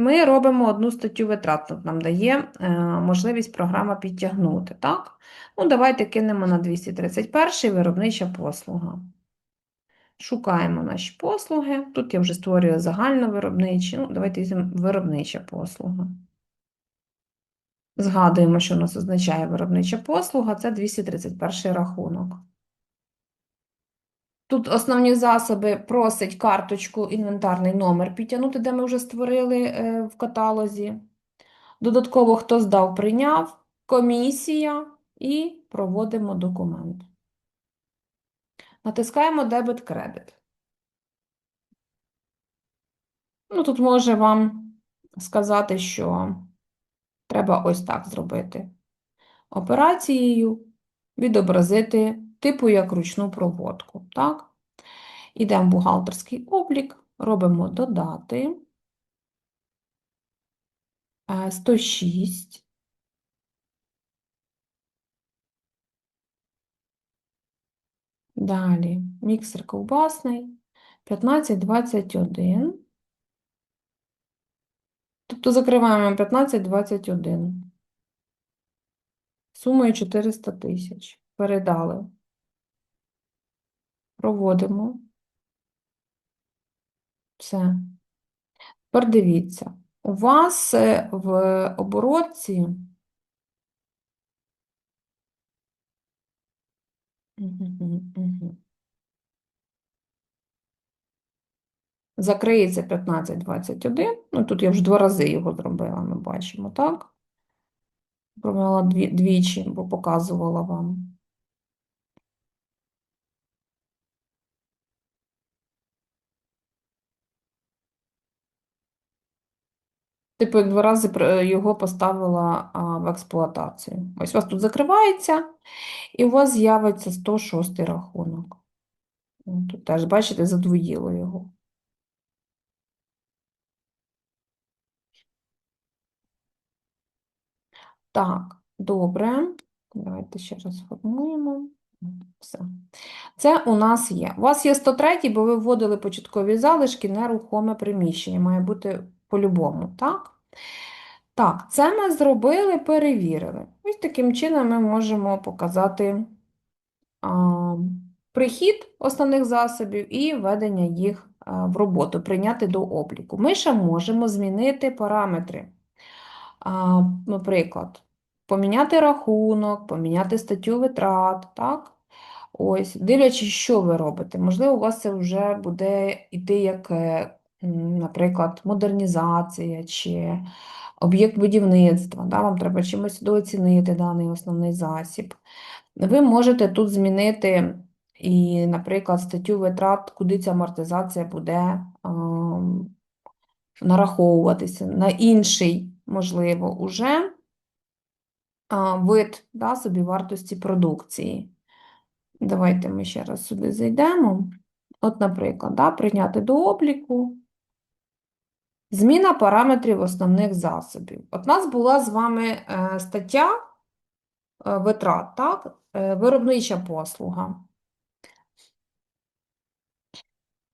ми робимо одну статтю витрат. Тут нам дає е, можливість програма підтягнути, так? Ну, давайте кинемо на 231 виробнича послуга. Шукаємо наші послуги. Тут я вже створюю загальновиробничі. Ну, давайте візьмемо виробнича послуга. Згадуємо, що у нас означає виробнича послуга, це 231 рахунок. Тут основні засоби просить карточку, інвентарний номер підтягнути, де ми вже створили е, в каталозі. Додатково, хто здав, прийняв, комісія і проводимо документ. Натискаємо дебет-кредит. Ну, тут може вам сказати, що треба ось так зробити. Операцією відобразити типу як ручну проводку. Так? Йдемо в бухгалтерський облік, робимо додати. Е, 106. Далі міксер ковбасний 1521. Тобто закриваємо 1521. Сумою 400 тисяч. Передали. Проводимо. Все. Тепер дивіться. У вас е, в оборотці. Закриється 15-21. Ну, тут я вже два рази його зробила, ми бачимо, так? Провела двічі, бо показувала вам. Типу, як два рази його поставила в експлуатацію. Ось у вас тут закривається, і у вас з'явиться 106 рахунок. Тут теж, бачите, задвоїло його. Так, добре. Давайте ще раз формуємо. Все. Це у нас є. У вас є 103, бо ви вводили початкові залишки, нерухоме приміщення. Має бути по-любому, так? Так, це ми зробили, перевірили. Ось таким чином ми можемо показати а, прихід основних засобів і введення їх в роботу, прийняти до обліку. Ми ще можемо змінити параметри. А, Наприклад, поміняти рахунок, поміняти статтю витрат, так? Ось, дивлячись, що ви робите. Можливо, у вас це вже буде йти як, е, наприклад, модернізація чи об'єкт будівництва. Да? Вам треба чимось дооцінити даний основний засіб. Ви можете тут змінити і, наприклад, статтю витрат, куди ця амортизація буде ам, нараховуватися на інший, можливо, уже а, вид да, собівартості продукції. Давайте ми ще раз сюди зайдемо. От, наприклад, да, прийняти до обліку. Зміна параметрів основних засобів. От нас була з вами е, стаття е, витрат, так? Е, виробнича послуга.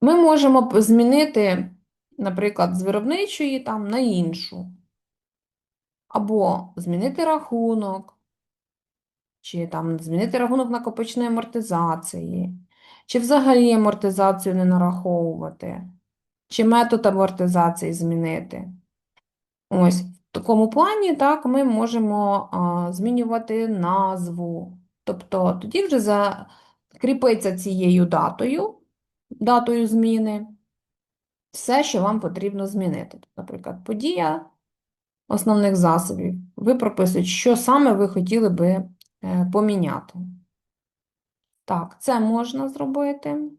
Ми можемо змінити, наприклад, з виробничої там на іншу. Або змінити рахунок, чи там змінити рахунок накопичної амортизації, чи взагалі амортизацію не нараховувати, чи метод амортизації змінити. Ось в такому плані так, ми можемо а, змінювати назву. Тобто тоді вже закріпиться цією датою, датою зміни, все, що вам потрібно змінити. Наприклад, подія основних засобів. Ви прописуєте, що саме ви хотіли би е, поміняти. Так, це можна зробити.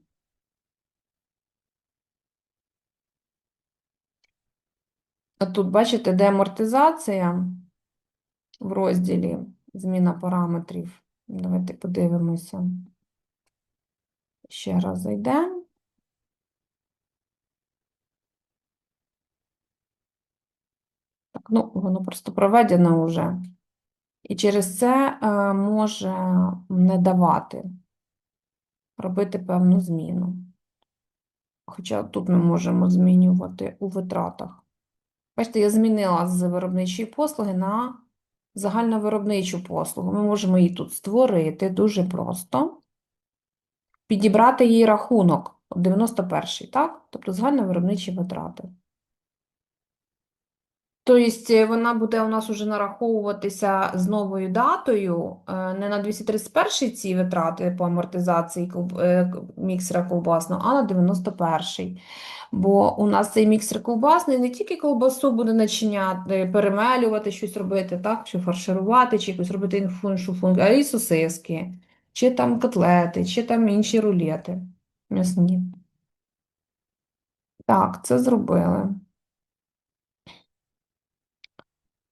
Тут, бачите, де амортизація в розділі зміна параметрів. Давайте подивимося. Ще раз зайдемо. Так, ну, воно просто проведено вже. І через це е, може не давати робити певну зміну. Хоча тут ми можемо змінювати у витратах. Бачите, я змінила з виробничої послуги на загальновиробничу послугу. Ми можемо її тут створити дуже просто. Підібрати її рахунок. 91-й, так? Тобто загальновиробничі витрати. Тобто е, вона буде у нас уже нараховуватися з новою датою, е, не на 231 ці витрати по амортизації е, міксера ковбасного, а на 91. Бо у нас цей міксер ковбасний не тільки ковбасу буде начиняти, перемелювати, щось робити, так, чи фарширувати, чи якусь робити іншу функцію, а й сосиски, чи там котлети, чи там інші рулети м'ясні. Так, це зробили.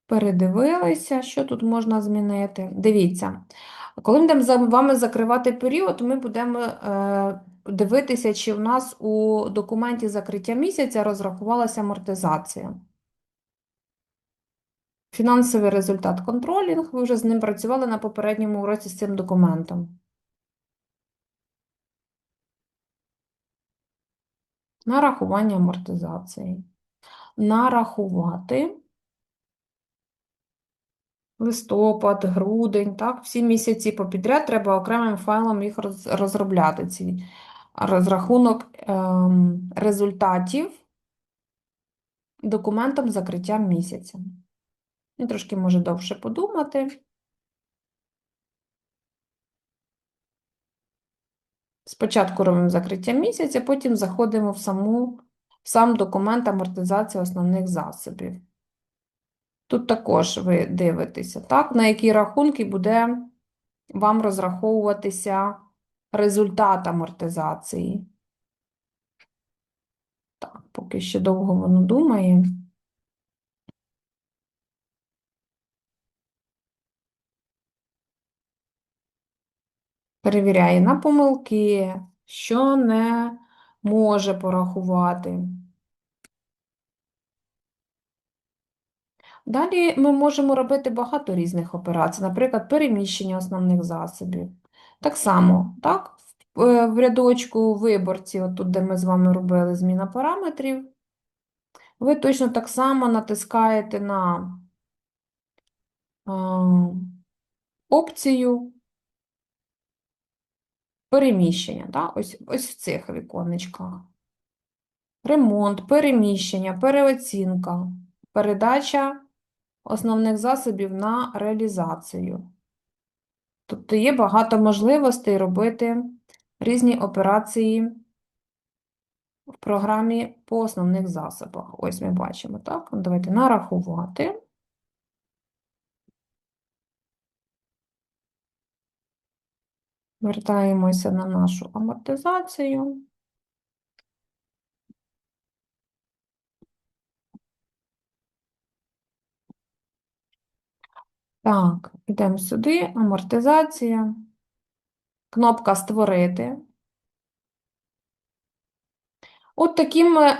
Передивилися, що тут можна змінити. Дивіться, коли ми будемо з вами закривати період, ми будемо е, дивитися, чи в нас у документі закриття місяця розрахувалася амортизація. Фінансовий результат контролінг, ви вже з ним працювали на попередньому уроці з цим документом. Нарахування амортизації. Нарахувати. Листопад, грудень, так, всі місяці попідряд треба окремим файлом їх розробляти, ці розрахунок ем, результатів документом закриття місяця. І трошки може довше подумати. Спочатку робимо закриття місяця, потім заходимо в саму, в сам документ амортизації основних засобів. Тут також ви дивитеся, так, на які рахунки буде вам розраховуватися результат амортизації. Так, поки ще довго воно думає. Перевіряє на помилки, що не може порахувати. Далі ми можемо робити багато різних операцій, наприклад, переміщення основних засобів. Так само, так, в е, рядочку виборці, отут, де ми з вами робили зміна параметрів, ви точно так само натискаєте на а, опцію переміщення, так, ось, ось в цих віконечках. Ремонт, переміщення, переоцінка, передача основних засобів на реалізацію. Тобто є багато можливостей робити різні операції в програмі по основних засобах. Ось ми бачимо, так? Ну, Давайте нарахувати. Вертаємося на нашу амортизацію. Так, йдемо сюди, амортизація. Кнопка Створити. От таким е,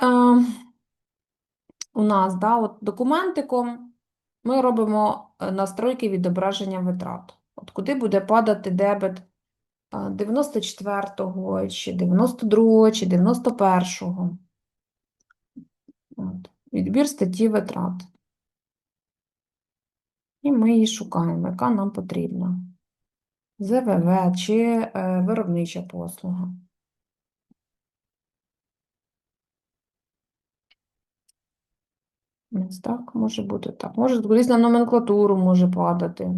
у нас, да, от документиком ми робимо е, настройки відображення витрат. От куди буде падати дебет е, 94-го, чи 92-го, чи 91-го. Відбір статті витрат. І ми її шукаємо, яка нам потрібна. ЗВВ чи е, виробнича послуга. Ось так може бути так. Може кудись на номенклатуру може падати.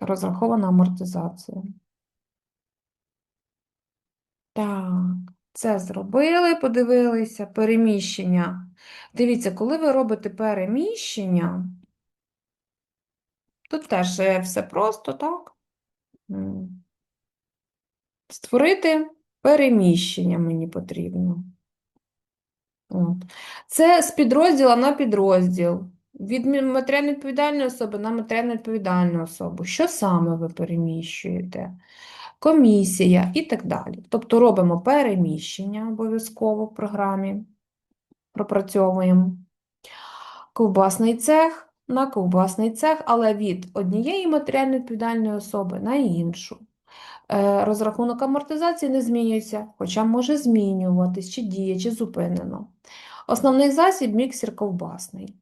Розрахована амортизація. Так, це зробили, подивилися. Переміщення. Дивіться, коли ви робите переміщення, тут теж все просто, так? Створити переміщення мені потрібно. От. Це з підрозділу на підрозділ. Від матеріально відповідальної особи на матеріально відповідальну особу. Що саме ви переміщуєте? Комісія і так далі. Тобто робимо переміщення обов'язково в програмі. Пропрацьовуємо. Ковбасний цех на ковбасний цех, але від однієї матеріально відповідальної особи на іншу. Е, Розрахунок амортизації не змінюється, хоча може змінюватись, чи діє, чи зупинено. Основний засіб міксер ковбасний.